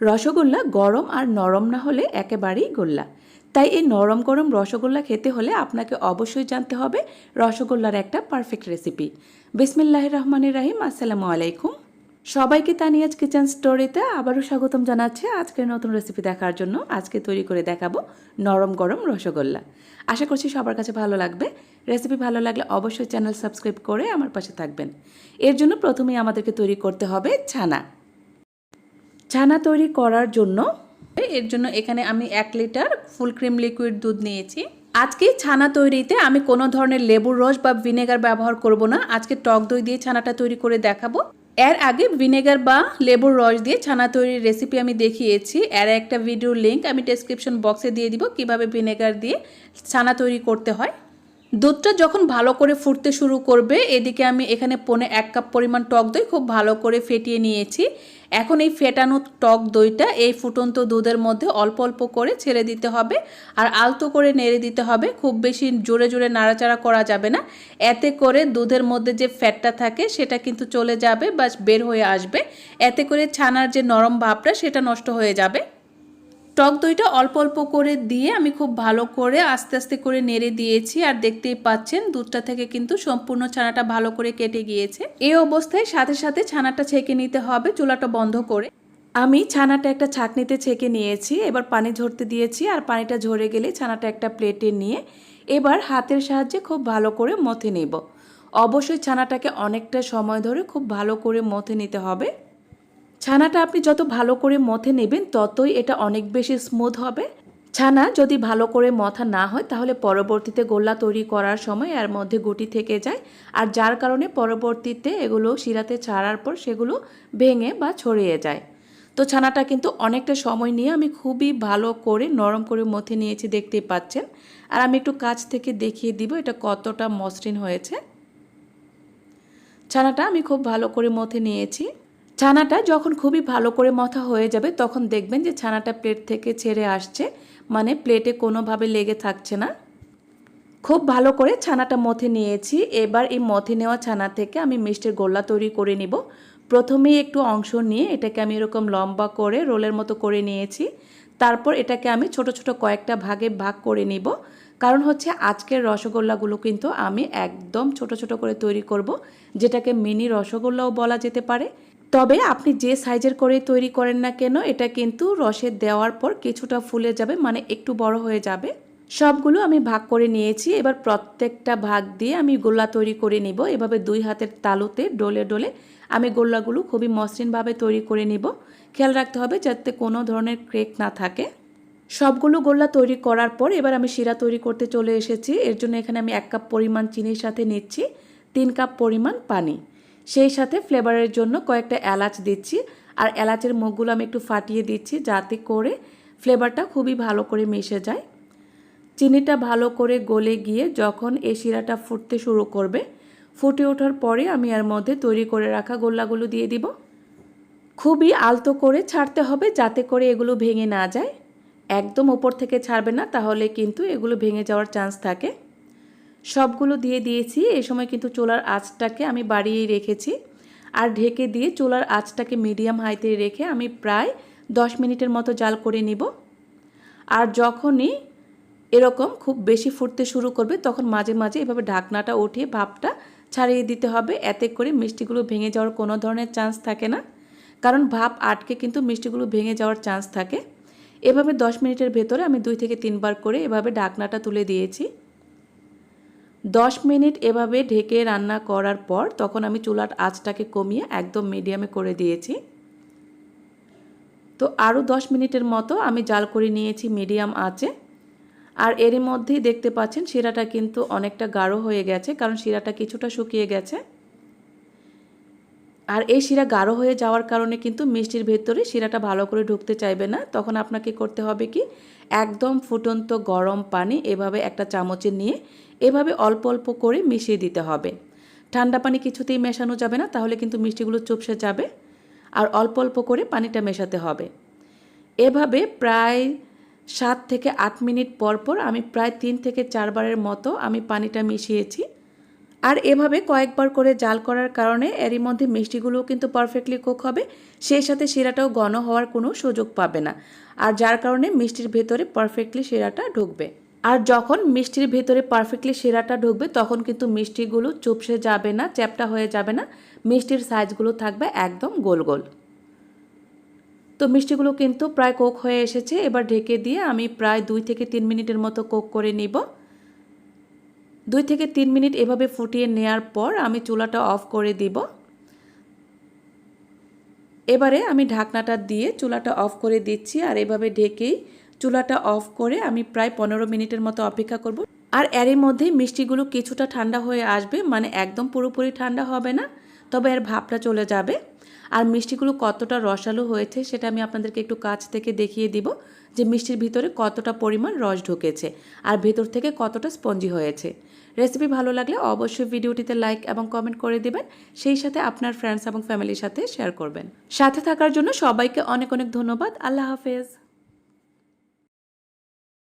রসগোল্লা গরম আর নরম না হলে একেবারেই গোল্লা। তাই এই নরম গরম রসগোল্লা খেতে হলে আপনাকে অবশ্যই জানতে হবে রসগোল্লার একটা পারফেক্ট রেসিপি বিসমিল্লাহ রহমানির রাহিম, আসসালামু আলাইকুম। সবাইকে তানিয়াজ কিচেন স্টোরিতে আবারও স্বাগতম জানাচ্ছি আজকের নতুন রেসিপি দেখার জন্য। আজকে তৈরি করে দেখাবো নরম গরম রসগোল্লা। আশা করছি সবার কাছে ভালো লাগবে। রেসিপি ভালো লাগলে অবশ্যই চ্যানেল সাবস্ক্রাইব করে আমার পাশে থাকবেন। এর জন্য প্রথমেই আমাদেরকে তৈরি করতে হবে ছানা। ছানা তৈরি করার জন্য এর জন্য এখানে আমি এক লিটার ফুল ক্রিম লিকুইড দুধ নিয়েছি। আজকে ছানা তৈরিতে আমি কোনো ধরনের লেবুর রস বা ভিনেগার ব্যবহার করব না। আজকে টক দই দিয়ে ছানাটা তৈরি করে দেখাবো। এর আগে ভিনেগার বা লেবুর রস দিয়ে ছানা তৈরির রেসিপি আমি দেখিয়েছি। এর একটা ভিডিও লিঙ্ক আমি ডেসক্রিপশন বক্সে দিয়ে দিব কীভাবে ভিনেগার দিয়ে ছানা তৈরি করতে হয়। দুধটা যখন ভালো করে ফুটতে শুরু করবে, এদিকে আমি এখানে পনে এক কাপ পরিমাণ টক দই খুব ভালো করে ফেটিয়ে নিয়েছি। এখন এই ফেটানো টক দইটা এই ফুটন্ত দুধের মধ্যে অল্প অল্প করে ছেড়ে দিতে হবে আর আলতো করে নেড়ে দিতে হবে। খুব বেশি জোরে জোরে নাড়াচাড়া করা যাবে না। এতে করে দুধের মধ্যে যে ফ্যাটটা থাকে সেটা কিন্তু চলে যাবে বা বের হয়ে আসবে। এতে করে ছানার যে নরম ভাবটা সেটা নষ্ট হয়ে যাবে। টক দইটা অল্প অল্প করে দিয়ে আমি খুব ভালো করে আস্তে আস্তে করে নেড়ে দিয়েছি আর দেখতেই পাচ্ছেন দুধটা থেকে কিন্তু সম্পূর্ণ ছানাটা ভালো করে কেটে গিয়েছে। এই অবস্থায় সাথে সাথে ছানাটা ছেঁকে নিতে হবে, চুলাটা বন্ধ করে। আমি ছানাটা একটা ছাকনিতে ছেঁকে নিয়েছি, এবার পানি ঝরতে দিয়েছি আর পানিটা ঝরে গেলে ছানাটা একটা প্লেটে নিয়ে এবার হাতের সাহায্যে খুব ভালো করে মথে নেব। অবশ্যই ছানাটাকে অনেকটা সময় ধরে খুব ভালো করে মথে নিতে হবে। ছানাটা আপনি যত ভালো করে মথে নেবেন, ততই এটা অনেক বেশি স্মুথ হবে। ছানা যদি ভালো করে মথা না হয়, তাহলে পরবর্তীতে গোল্লা তৈরি করার সময় এর মধ্যে গুটি থেকে যায়। আর যার কারণে পরবর্তীতে এগুলো শিরাতে ছাড়ার পর সেগুলো ভেঙে বা ছড়িয়ে যায়। তো ছানাটা কিন্তু অনেকটা সময় নিয়ে আমি খুবই ভালো করে, নরম করে মথে নিয়েছি, দেখতেই পাচ্ছেন। আর আমি একটু কাছ থেকে দেখিয়ে দিব এটা কতটা মসৃণ হয়েছে। ছানাটা আমি খুব ভালো করে মথে নিয়েছি। ছানাটা যখন খুবই ভালো করে মথা হয়ে যাবে, তখন দেখবেন যে ছানাটা প্লেট থেকে ছেড়ে আসছে। মানে প্লেটে কোনোভাবে লেগে থাকছে না। খুব ভালো করে ছানাটা মথে নিয়েছি। এবার এই মথে নেওয়া ছানা থেকে আমি মিষ্টির গোল্লা তৈরি করে নিব। প্রথমেই একটু অংশ নিয়ে এটাকে আমি এরকম লম্বা করে রোলের মতো করে নিয়েছি। তারপর এটাকে আমি ছোট ছোট কয়েকটা ভাগে ভাগ করে নিব। কারণ হচ্ছে আজকের রসগোল্লাগুলো কিন্তু আমি একদম ছোট ছোট করে তৈরি করব, যেটাকে মিনি রসগোল্লাও বলা যেতে পারে। তবে আপনি যে সাইজের করে তৈরি করেন না কেন, এটা কিন্তু রসে দেওয়ার পর কিছুটা ফুলে যাবে মানে একটু বড় হয়ে যাবে। সবগুলো আমি ভাগ করে নিয়েছি। এবার প্রত্যেকটা ভাগ দিয়ে আমি গোল্লা তৈরি করে নিব। এভাবে দুই হাতের তালুতে ডলে ডলে আমি গোল্লাগুলো খুবই মসৃণভাবে তৈরি করে নিব। খেয়াল রাখতে হবে যাতে কোনো ধরনের ক্রেক না থাকে। সবগুলো গোল্লা তৈরি করার পর এবার আমি শিরা তৈরি করতে চলে এসেছি। এর জন্য এখানে আমি এক কাপ পরিমাণ চিনির সাথে নিচ্ছি। তিন কাপ পরিমাণ পানি। সেই সাথে ফ্লেভারের জন্য কয়েকটা এলাচ দিচ্ছি। আর এলাচের মুখগুলো আমি একটু ফাটিয়ে দিচ্ছি যাতে করে ফ্লেভারটা খুবই ভালো করে মিশে যায়। চিনিটা ভালো করে গলে গিয়ে যখন এই শিরাটা ফুটতে শুরু করবে, ফুটে ওঠার পরে আমি এর মধ্যে তৈরি করে রাখা গোল্লাগুলো দিয়ে দিব। খুবই আলতো করে ছাড়তে হবে যাতে করে এগুলো ভেঙে না যায়। একদম ওপর থেকে ছাড়বে না, তাহলে কিন্তু এগুলো ভেঙে যাওয়ার চান্স থাকে। সবগুলো দিয়ে দিয়েছি। এই সময় কিন্তু চোলার আঁচটাকে আমি বাড়িয়েই রেখেছি। আর ঢেকে দিয়ে চোলার আঁচটাকে মিডিয়াম হাইতে রেখে আমি প্রায় দশ মিনিটের মতো জাল করে নিব। আর যখনই এরকম খুব বেশি ফুটতে শুরু করবে, তখন মাঝে মাঝে এভাবে ঢাকনাটা উঠিয়ে ভাপটা ছাড়িয়ে দিতে হবে। এতে করে মিষ্টিগুলো ভেঙে যাওয়ার কোনো ধরনের চান্স থাকে না। কারণ ভাপ আটকে কিন্তু মিষ্টিগুলো ভেঙে যাওয়ার চান্স থাকে। এভাবে দশ মিনিটের ভেতরে আমি দুই থেকে তিনবার করে এভাবে ঢাকনাটা তুলে দিয়েছি। দশ মিনিট এভাবে ঢেকে রান্না করার পর তখন আমি চুলার আঁচটাকে কমিয়ে একদম মিডিয়ামে করে দিয়েছি। তো আরও দশ মিনিটের মতো আমি জাল করে নিয়েছি মিডিয়াম আঁচে। আর এরই মধ্যেই দেখতে পাচ্ছেন শিরাটা কিন্তু অনেকটা গাঢ় হয়ে গেছে, কারণ শিরাটা কিছুটা শুকিয়ে গেছে। আর এই শিরা গাঢ় হয়ে যাওয়ার কারণে কিন্তু মিষ্টির ভেতরে শিরাটা ভালো করে ঢুকতে চাইবে না। তখন আপনাকে করতে হবে কি? একদম ফুটন্ত গরম পানি এভাবে একটা চামচে নিয়ে এভাবে অল্প অল্প করে মিশিয়ে দিতে হবে। ঠান্ডা পানি কিছুতেই মেশানো যাবে না, তাহলে কিন্তু মিষ্টিগুলো চুপসে যাবে। আর অল্প অল্প করে পানিটা মেশাতে হবে। এভাবে প্রায় সাত থেকে আট মিনিট পর পর আমি প্রায় তিন থেকে চারবারের মতো আমি পানিটা মিশিয়েছি। আর এভাবে কয়েকবার করে জাল করার কারণে এরই মধ্যে মিষ্টিগুলোও কিন্তু পারফেক্টলি কুক হবে। সেই সাথে শিরাটাও ঘন হওয়ার কোনো সুযোগ পাবে না। আর যার কারণে মিষ্টির ভেতরে পারফেক্টলি শিরাটা ঢুকবে। আর যখন মিষ্টির ভেতরে পারফেক্টলি শিরাটা ঢুকবে, তখন কিন্তু মিষ্টিগুলো চুপসে যাবে না, চ্যাপটা হয়ে যাবে না। মিষ্টির সাইজগুলো থাকবে একদম গোল গোল। তো মিষ্টিগুলো কিন্তু প্রায় কোক হয়ে এসেছে। এবার ঢেকে দিয়ে আমি প্রায় দুই থেকে তিন মিনিটের মতো কোক করে নিব। দুই থেকে তিন মিনিট এভাবে ফুটিয়ে নেওয়ার পর আমি চুলাটা অফ করে দিব। এবারে আমি ঢাকনাটা দিয়ে চুলাটা অফ করে দিচ্ছি আর এভাবে ঢেকেই চুলাটা অফ করে আমি প্রায় পনেরো মিনিটের মতো অপেক্ষা করব। আর এরই মধ্যেই মিষ্টিগুলো কিছুটা ঠান্ডা হয়ে আসবে মানে একদম পুরোপুরি ঠান্ডা হবে না, তবে এর ভাবটা চলে যাবে। আর মিষ্টিগুলো কতটা রসালো হয়েছে সেটা আমি আপনাদেরকে একটু কাছ থেকে দেখিয়ে দিব যে মিষ্টির ভিতরে কতটা পরিমাণ রস ঢুকেছে আর ভেতর থেকে কতটা স্পঞ্জি হয়েছে। রেসিপি ভালো লাগলে অবশ্যই ভিডিওটিতে লাইক এবং কমেন্ট করে দেবেন, সেই সাথে আপনার ফ্রেন্ডস এবং ফ্যামিলির সাথে শেয়ার করবেন। সাথে থাকার জন্য সবাইকে অনেক অনেক ধন্যবাদ। আল্লাহ হাফেজ।